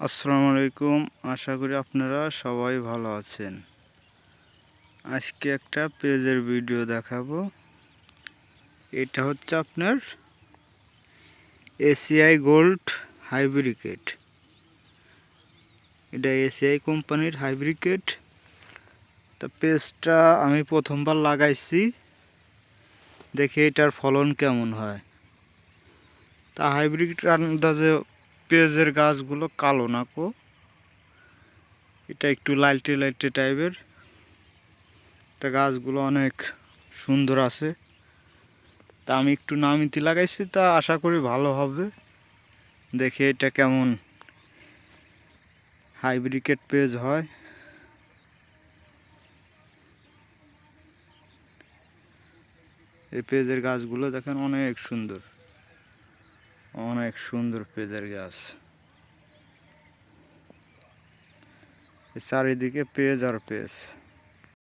আসসালামু আলাইকুম। আশা করি আপনারা সবাই ভালো আছেন। আজকে একটা পেজের ভিডিও দেখাবো। এটা হচ্ছে আপনার এসিআই গোল্ড হাইব্রিকেট। এটা এসিআই কোম্পানির হাইব্রিকেট। তা পেজটা আমি প্রথমবার লাগাইছি। দেখি এটার ফলন কেমন হয়। তা হাইব্রিড আন্দাজে পেঁয়াজের গাছগুলো কালো না কো। এটা একটু লালটে লালটে টাইপের। তা গাছগুলো অনেক সুন্দর আছে। তা আমি একটু নামিতে লাগাইছি, তা আশা করি ভালো হবে। দেখে এটা কেমন হাইব্রিকেট পেজ হয়। এই পেঁয়াজের গাছগুলো দেখেন অনেক সুন্দর। অনেক সুন্দর পেঁয়াজের গাছ এ চারিদিকে পেঁয়াজ আর পেঁয়াজ